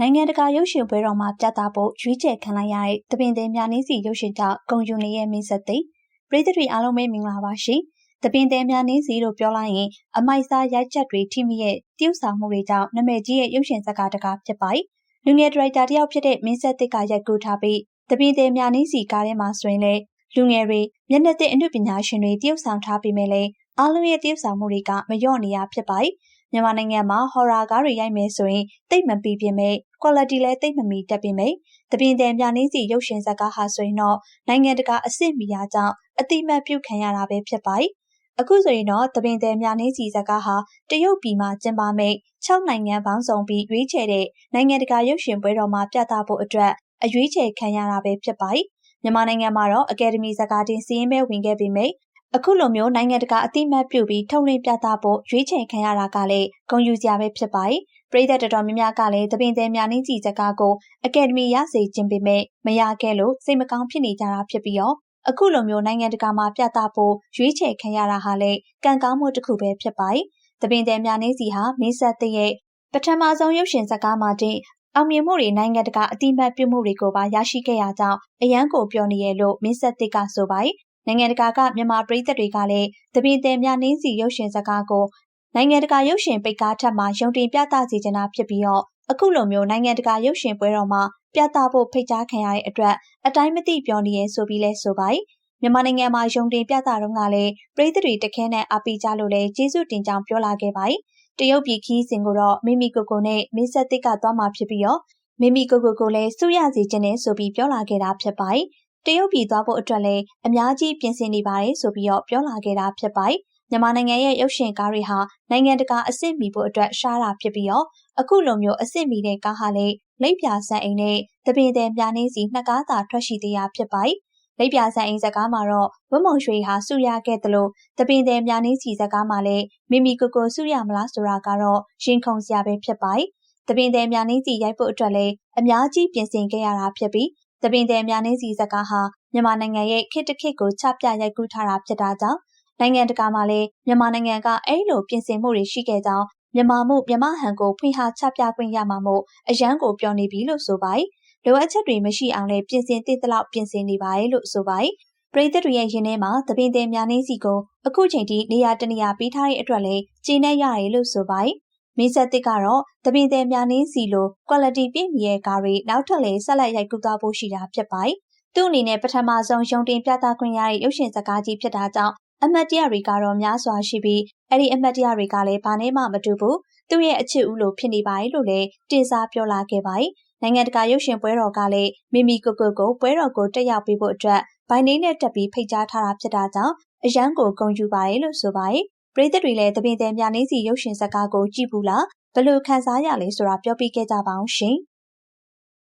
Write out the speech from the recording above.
နိုင်ငံတကာရုပ်ရှင်ပွဲတော်မှာပြသဖို့ရွေးချယ်ခံလိုက်ရတဲ့တပင်သည်မြနေစီရုပ်ရှင်ကြောင့်ဂုံယူနေရဲ့မင်းဆက်သိပရိသတ်တွေအားလုံးပဲမင်္ဂလာပါရှင်။တပင်သည်မြနေစီလို့ပြောလိုက်ရင်အမိုက်စားရိုက်ချက်တွေထိမိရဲ့တရုပ်ဆောင်မှုတွေကြောင့်နာမည်ကြီးရဲ့ရုပ်ရှင်ဇာတ်ကားတကားဖြစ်ပါတယ်။လူငယ်ဒရိုက်တာတယောက်ဖြစ်တဲ့မင်းဆက်သစ်ကရိုက်ကူးထားပြီးတပင်သည်မြနေစီကားထဲမှာဆိုရင်လေလူငယ်တွေမျက်နှာသစ်အမှုပညာရှင်တွေတရုပ်ဆောင်ထားပြီးမဲ့လေအားလုံးရဲ့တရုပ်ဆောင်မှုတွေကမလျော့နေရဖြစ်ပါတယ်။ မြန်မာနိုင်ငံမှာ horror ကားတွေရိုက်မယ်ဆိုရင်တိတ်မပီပြင်မဲ့ quality လည်းတိတ်မမီတက်ပြင်မဲ့တပင်တယ်မြနည်းစီရုပ်ရှင်ဇာတ်ကားဟာဆိုရင်တော့ နိုင်ငံတကာအဆင့်မီရာကြောင့်အတိမတ်ပြုခံရတာပဲ ဖြစ်ပါတယ်။အခုဆိုရင်တော့ တပင်တယ်မြနည်းစီဇာတ်ကားဟာ တရုတ်ပြည်မှာ ကျင်းပမဲ့6နိုင်ငံပေါင်းစုံပြီး ရွေးချယ်တဲ့ နိုင်ငံတကာရုပ်ရှင်ပွဲတော်မှာ ပြသဖို့အတွက် အရွေးချယ်ခံရတာပဲ ဖြစ်ပါတယ်။မြန်မာနိုင်ငံမှာတော့ အကယ်ဒမီဇာတ်ကားတင်စီးရင်ပဲ ဝင်ခဲ့ပေမဲ့ အခုလိုမျိုးနိုင်ငံတကာအသိမှတ်ပြုပြီးထုတ်လွှင့်ပြသဖို့ရွေးချယ်ခံရတာကလည်းဂုဏ်ယူစရာပဲဖြစ်ပါတယ်။ပြည်သက်တော်တော်များများကလည်းသပင်သည်များနှင်းကြီးစကားကိုအကယ်ဒမီရစေခြင်းပေမဲ့မရခဲ့လို့စိတ်မကောင်းဖြစ်နေကြတာဖြစ်ပြီးတော့အခုလိုမျိုးနိုင်ငံတကာမှာပြသဖို့ရွေးချယ်ခံရတာဟာလည်းကံကောင်းမှုတစ်ခုပဲဖြစ်ပါတယ်။သပင်သည်များနှင်းစီဟာမင်းဆက်တဲ့ရဲ့ပထမဆုံးရုပ်ရှင်ဇာတ်ကားမှာတင်အောင်မြင်မှုတွေနိုင်ငံတကာအတိမတ်ပြုမှုတွေကိုပါရရှိခဲ့ရကြောင်းအရန်ကိုပြောနေရလို့မင်းဆက်သစ်ကဆိုပါတယ် နိုင်ငံတကာကမြန်မာပရိသတ်တွေကလည်းတပည့်သည်များနှင်းစီရုပ်ရှင်စကားကိုနိုင်ငံတကာရုပ်ရှင်ပိတ်ကားထက်မှယုံတင်ပြသစီချင်တာဖြစ်ပြီးတော့အခုလိုမျိုးနိုင်ငံတကာရုပ်ရှင်ပွဲတော်မှာပြသဖို့ဖိတ်ကြားခံရတဲ့အတွက်အတိုင်းမသိပြောနေရဲဆိုပြီးလဲဆိုပါတယ်မြန်မာနိုင်ငံမှာယုံတင်ပြသတော့ကလည်းပြည်သူတွေတခဲနဲ့အပိကြလို့လဲကျေးဇူးတင်ကြောင်းပြောလာခဲ့ပါတယ်တရုတ်ပြည်ခီးစဉ်ကိုတော့မိမိကိုကိုနဲ့မင်းဆက်တစ်ကသွားမှာဖြစ်ပြီးတော့မိမိကိုကိုကိုလည်းစုရစီခြင်းနဲ့ဆိုပြီးပြောလာခဲ့တာဖြစ်ပါတယ် တရုတ်ပြည်သွားဖို့အတွက်လည်းအများကြီးပြင်ဆင်နေပါတယ်ဆိုပြီးတော့ပြောလာခဲ့တာဖြစ်ပါတယ်။မြန်မာနိုင်ငံရဲ့ရုပ်ရှင်ကားတွေဟာနိုင်ငံတကာအဆင့်မီဖို့အတွက်ရှားတာဖြစ်ပြီးတော့အခုလိုမျိုးအဆင့်မီတဲ့ကားဟာလည်းလိပ်ပြဆန်အိမ်နဲ့တပင်တဲ့ပြာနေစီနှစ်ကားသာထွက်ရှိသေးတာဖြစ်ပါတယ်။လိပ်ပြဆန်အိမ်ဇကားမှာတော့ဝမုံရွှေဟာစုရခဲ့သလိုတပင်တဲ့မြာနေစီဇကားမှာလည်းမိမိကိုကိုစုရမလားဆိုတာကတော့ရင်ခုန်စရာပဲဖြစ်ပါတယ်။တပင်တဲ့မြာနေစီရိုက်ဖို့အတွက်လည်းအများကြီးပြင်ဆင်ခဲ့ရတာဖြစ်ပြီး သပင်တယ်များနှင်းစီဇကားဟာမြန်မာနိုင်ငံရဲ့ခေတ်တစ်ခေတ်ကိုချပြရိုက်ကူးထားတာဖြစ်တာကြောင့်နိုင်ငံတကာမှာလည်းမြန်မာနိုင်ငံကအဲ့လိုပြင်ဆင်မှုတွေရှိခဲ့ကြောင်းမြန်မာမှုမြန်မာဟန်ကိုဖွင့်ဟချပြခွင့်ရမှာမို့အရန်ကိုပြောနေပြီလို့ဆိုပါတယ်။လိုအပ်ချက်တွေမရှိအောင်လည်းပြင်ဆင်သင့်သလောက်ပြင်ဆင်နေပါတယ်လို့ဆိုပါတယ်။ပရိသတ်တွေရဲ့ရင်ထဲမှာသပင်တယ်များနှင်းစီကိုအခုချိန်ထိနေရာတနေရာပေးထားတဲ့အတွက်လည်းကျင်းနေရတယ်လို့ဆိုပါတယ်။ မင်းဆက်တစ်ကတော့တပင်သည်များနှင်းစီလို quality ပြည့်မီရဲ့ကားတွေနောက်ထပ်လည်းဆက်လက်ရိုက်ကူးသွားဖို့ရှိတာဖြစ်ပါတယ်။သူ့အနေနဲ့ပထမဆုံးရုံတင်ပြသခွင့်ရတဲ့ရုပ်ရှင်ဇာတ်ကားကြီးဖြစ်တာကြောင့်အမတ်တရတွေကတော့များစွာရှိပြီးအဲ့ဒီအမတ်တရတွေကလည်းဘာနဲ့မှမတူဘူးသူ့ရဲ့အချစ်ဦးလိုဖြစ်နေပါတယ်လို့လည်းတင်စားပြောလာခဲ့ပါတယ်။နိုင်ငံတကာရုပ်ရှင်ပွဲတော်ကလည်းမိမိကိုကိုကိုပွဲတော်ကိုတက်ရောက်ပေးဖို့အတွက်ဘိုင်နေနဲ့တက်ပြီးဖိတ်ကြားထားတာဖြစ်တာကြောင့်အရန်ကိုဂုဏ်ယူပါတယ်လို့ဆိုပါတယ် ပရိသတ်တွေလည်းတပင်တယ်မြနေစီရုပ်ရှင်ဇာတ်ကားကို ကြည့်ဘူးလားဘယ်လိုခံစားရလဲဆိုတာပြောပြခဲ့ကြပါအောင်ရှင်။